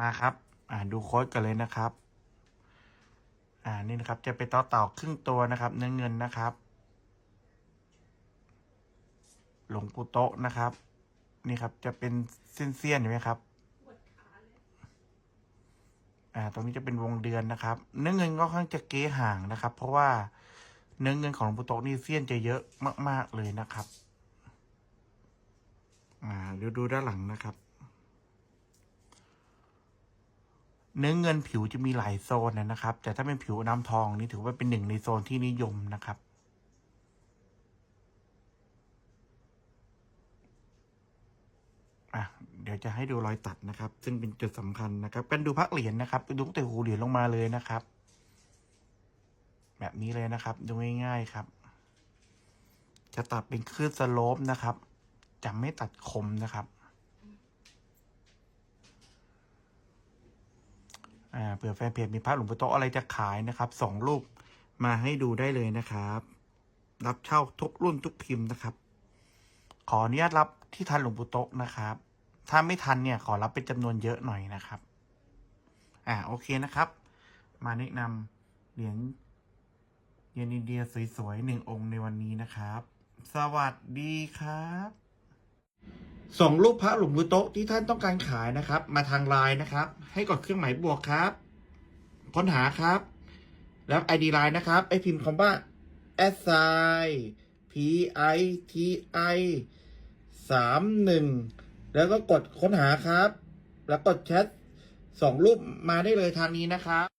มาครับ อ่าดูโค้ดกันเลยนะครับ อ่านี่นะครับจะเป็นต่อเต่าครึ่งตัวนะครับ เนื้อเงินนะครับ หลวงปู่โตะนะครับ นี่ครับจะเป็นเส้นๆเห็นไหมครับ อ่า ตรงนี้จะเป็นวงเดือนนะครับ เนื้อเงินก็ค่อนข้างจะเก๊ห่างนะครับ เพราะว่าเนื้อเงินของหลวงปู่โตะนี่เสี้ยนจะเยอะมาก ๆเลยนะครับ อ่าเดี๋ยวดูด้านหลังนะครับ เนื้อเงินผิวจะมีหลายโซนนะครับ แต่ถ้าเป็นผิวน้ำทองนี่ถือว่าเป็นหนึ่งในโซนที่นิยมนะครับ อะ เดี๋ยวจะให้ดูรอยตัดนะครับ ซึ่งเป็นจุดสำคัญนะครับเป็นดูพักเหรียญนะครับดูตั้งแต่หูเหรียญลงมาเลยนะครับ แบบนี้เลยนะครับ ดูง่ายๆครับ จะตัดเป็นคลื่นสโลปนะครับ จะไม่ตัดคมนะครับ อ่าเผื่อแฟนเพจมีพระหลวงปู่โตอะไรจะขายนะครับส่งรูปมาให้ดูได้เลยนะครับ รับเช่าทุกรุ่นทุกพิมพ์นะครับ ขออนุญาตรับที่ทันหลวงปู่โตนะครับ ถ้าไม่ทันเนี่ยขอรับเป็นจำนวนเยอะหน่อยนะครับ อ่าโอเคนะครับ มาแนะนำเหรียญเยนอินเดียสวยๆหนึ่งองค์ในวันนี้นะครับ สวัสดีครับ ส่งรูปพระหลวงปู่โต๊ะที่ท่านต้องการขายนะครับ มาทางไลน์นะครับ ให้กดเครื่องหมายบวกครับ ค้นหาครับ แล้ว ID ไลน์นะครับไอพิมพ์คำว่า s i p i t i สามหนึ่งแล้วก็กดค้นหาครับ แล้วกดแชทส่งรูปมาได้เลยทางนี้นะครับ